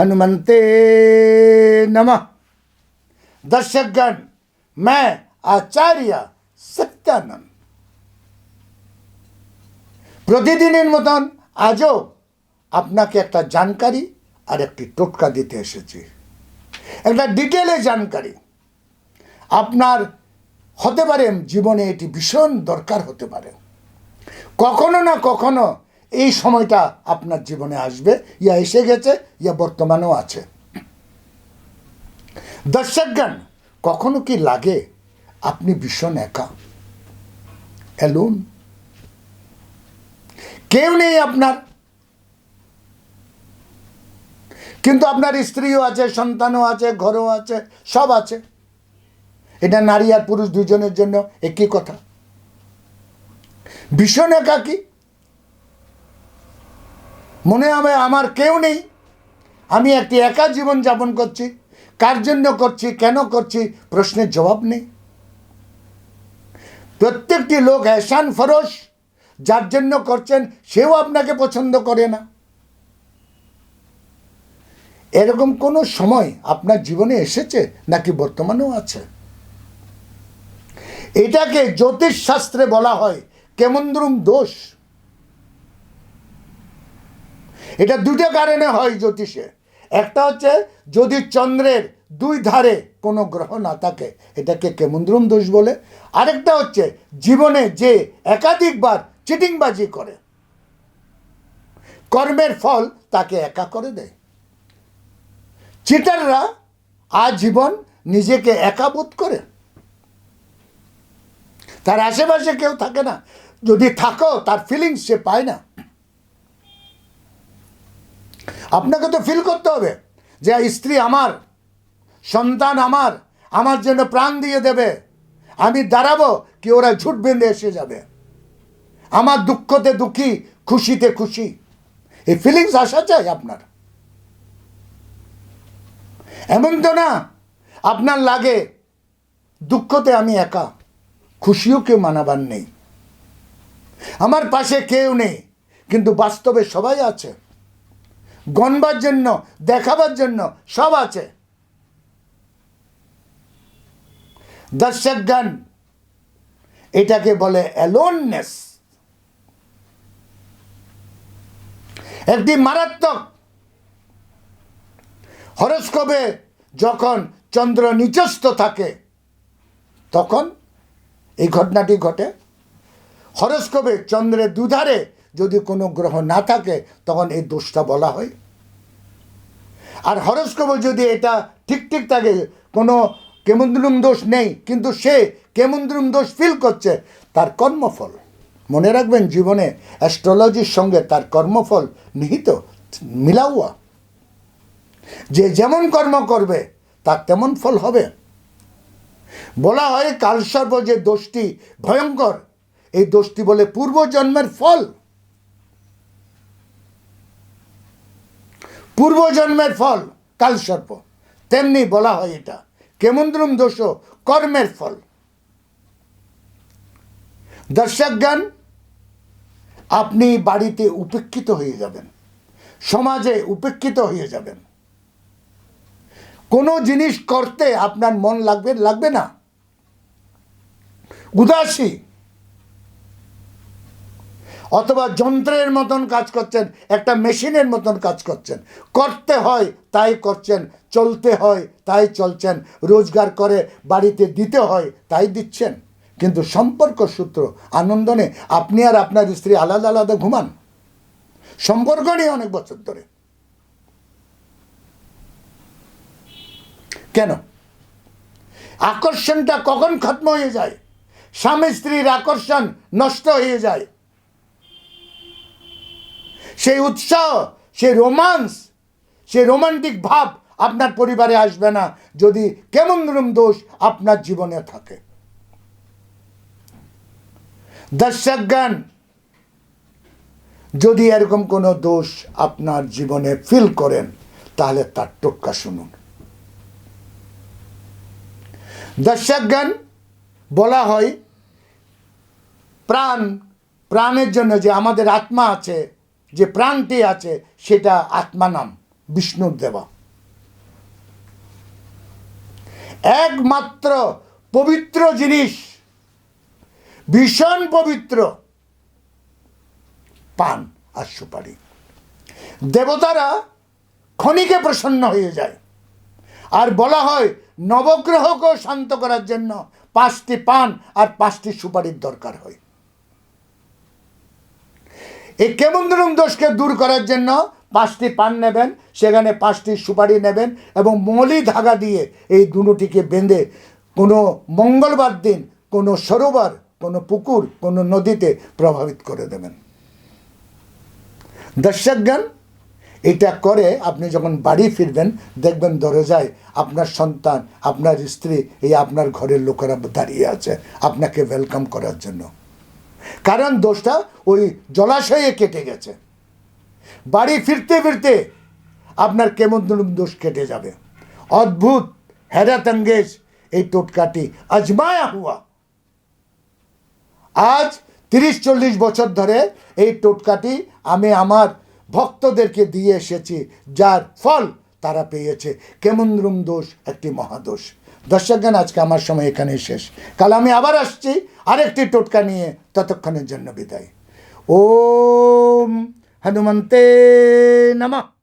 हनुमंते नमः दर्शकगण मैं आचार्य सत्यानंद প্রতিদিনের মতন আজও আপনাকে একটা জানকারি আর একটি টোটকা দিতে এসেছি একটা ডিটেলে জানকারি আপনার হতে পারে জীবনে এটি ভীষণ দরকার হতে পারে কখনো না কখনো এই সময়টা আপনার জীবনে আসবে। ইয়া এসে গেছে, ইয়া বর্তমানেও আছে। দর্শকগণ, কখনো কি লাগে আপনি ভীষণ একা? অ্যালোন? কেউ নেই আপনার। কিন্তু আপনার স্ত্রীও আছে, সন্তানও আছে, ঘরও আছে, সব আছে। এটা নারী আর পুরুষ দুজনের জন্য একই কথা। ভীষণ একাকী। মনে হবে আমার কেউ নেই। আমি একটি একা জীবন যাপন করছি। কার জন্য করছি? কেন করছি? প্রশ্নের জবাব নেই। প্রত্যেকটি লোক এহসান ফরস যার জন্য করছেন, সেও আপনাকে পছন্দ করে না। এরকম কোনো সময় আপনার জীবনে এসেছে নাকি বর্তমানেও আছে? এটাকে জ্যোতিষ শাস্ত্রে বলা হয় কেমন্দ্রুম দোষ। এটা দুটো কারণে হয় জ্যোতিষে। একটা হচ্ছে যদি চন্দ্রের দুই ধারে কোনো গ্রহ না থাকে, এটাকে কেমন্দ্রুম দোষ বলে। আরেকটা হচ্ছে জীবনে যে একাধিকবার চিটিংবাজি করে, কর্মের ফল তাকে একা করে দেয়। চিটাররা আজীবন নিজেকে একা বোধ করে। তার আশেপাশে কেউ থাকে না। যদি থাকো, তার ফিলিংস সে পায় না। আপনাকে তো ফিল করতে হবে যে স্ত্রী আমার, সন্তান আমার আমার জন্য প্রাণ দিয়ে দেবে। আমি দাঁড়াবো কি ওরা ঝুট বেঁধে এসে যাবে। আমার দুঃখতে দুঃখী, খুশিতে খুশি। এই ফিলিংস আসা চাই আপনার। এমন তো না, আপনার লাগে, দুঃখতে আমি একা, খুশিও কেউ মানাবার নেই। আমার পাশে কেউ নেই, কিন্তু বাস্তবে সবাই আছে। গণবার জন্য, দেখাবার জন্য সব আছে। দর্শক গান এটাকে বলে অ্যালোননেস একটি মারাত্মক হরস্কোপে যখন চন্দ্র নিচস্থ থাকে, তখন এই ঘটনাটি ঘটে। হরস্কোপে চন্দ্রের দুধারে যদি কোনো গ্রহ না থাকে, তখন এই দোষটা বলা হয়। আর হরস্কোপে যদি এটা ঠিক ঠিক থাকে, কোনো কেমন্দ্রুম দোষ নেই, কিন্তু সে কেমন্দ্রুম দোষ ফিল করছে, তার কর্মফল। মনে রাখবেন, জীবনে অ্যাস্ট্রোলজির সঙ্গে তার কর্মফল নিহিত, মিলাওয়া। যে যেমন কর্ম করবে, তার তেমন ফল হবে। বলা হয়, কালসর্প যে দোষটি ভয়ঙ্কর, এই দোষটি বলে পূর্বজন্মের ফল। পূর্বজন্মের ফল কালসর্প তেমনি বলা হয় এটা। কেমন্দ্রম দোষ, কর্মের ফল। দর্শকগণ, আপনি বাড়িতে উপেক্ষিত হয়ে যাবেন। সমাজে উপেক্ষিত হয়ে যাবেন। কোনো জিনিস করতে আপনার মন লাগবে লাগবে না। উদাসী অথবা যন্ত্রের মতন কাজ করছেন, একটা মেশিনের মতন কাজ করছেন। করতে হয়, তাই করছেন। চলতে হয়, তাই চলছেন। রোজগার করে, বাড়িতে দিতে হয়, তাই দিচ্ছেন। কিন্তু সম্পর্ক সূত্র, আনন্দ নেই। আপনি আর আপনার স্ত্রী আলাদা আলাদা ঘুমান। সম্পর্ক নেই অনেক বছর ধরে। কেন? আকর্ষণটা কখন খত্ম হয়ে যায়? স্বামী স্ত্রীর আকর্ষণ নষ্ট হয়ে যায়। সেই উৎসাহ, সেই রোমান্স সেই রোমান্টিক ভাব আপনার পরিবারে আসবে না যদি কেমন দোষ আপনার জীবনে থাকে। দর্শকগণ, যদি এরকম কোনো দোষ আপনার জীবনে ফিল করেন, তাহলে তার টোক্কা শুনুন। দর্শকগণ, বলা হয় প্রাণ, প্রাণের জন্য যে আমাদের আত্মা আছে যে প্রাণটি আছে সেটা আত্মানাম বিষ্ণুর দেবা। একমাত্র পবিত্র জিনিস, ভীষণ পবিত্র, পান আর সুপারি। দেবতারা ক্ষণিকে প্রসন্ন হয়ে যায়। আর বলা হয়, নবগ্রহকেও শান্ত করার জন্য পাঁচটি পান আর পাঁচটি সুপারির দরকার হয়। এই কেমন্দ্রম দোষকে দূর করার জন্য পাঁচটি পান নেবেন, সেখানে পাঁচটি সুপারি নেবেন এবং মলি ধাগা দিয়ে এই দুটিকে বেঁধে কোনো মঙ্গলবার দিন কোনো সরোবর, কোনো পুকুর, কোনো নদীতে প্রভাবিত করে দেবেন। দর্শকগণ, এটা করে আপনি যখন বাড়ি ফিরবেন, দেখবেন দরজায় আপনার সন্তান, আপনার স্ত্রী, এই আপনার ঘরের লোকেরা দাঁড়িয়ে আছে আপনাকে ওয়েলকাম করার জন্য। কারণ দোষটা ওই জলাশয়ে কেটে গেছে। বাড়ি ফিরতে ফিরতে আপনার কেমন দোষ কেটে যাবে। অদ্ভুত, হেরাত অঙ্গেজ এই টোটকাটি আজমায়া হুয়া। আজ তিরিশ চল্লিশ বছর ধরে এই টোটকাটি আমি আমার ভক্তদেরকে দিয়ে এসেছি, যার ফল তারা পেয়েছে। কেমন্দ্রম দোষ, একটি মহাদোষ। দর্শকগণ, আজকে আমার সময় এখানেই শেষ। কাল আমি আবার আসছি আরেকটি টোটকা নিয়ে। ততক্ষণের জন্য বিদায়। ওম হনুমন্তে নমঃ।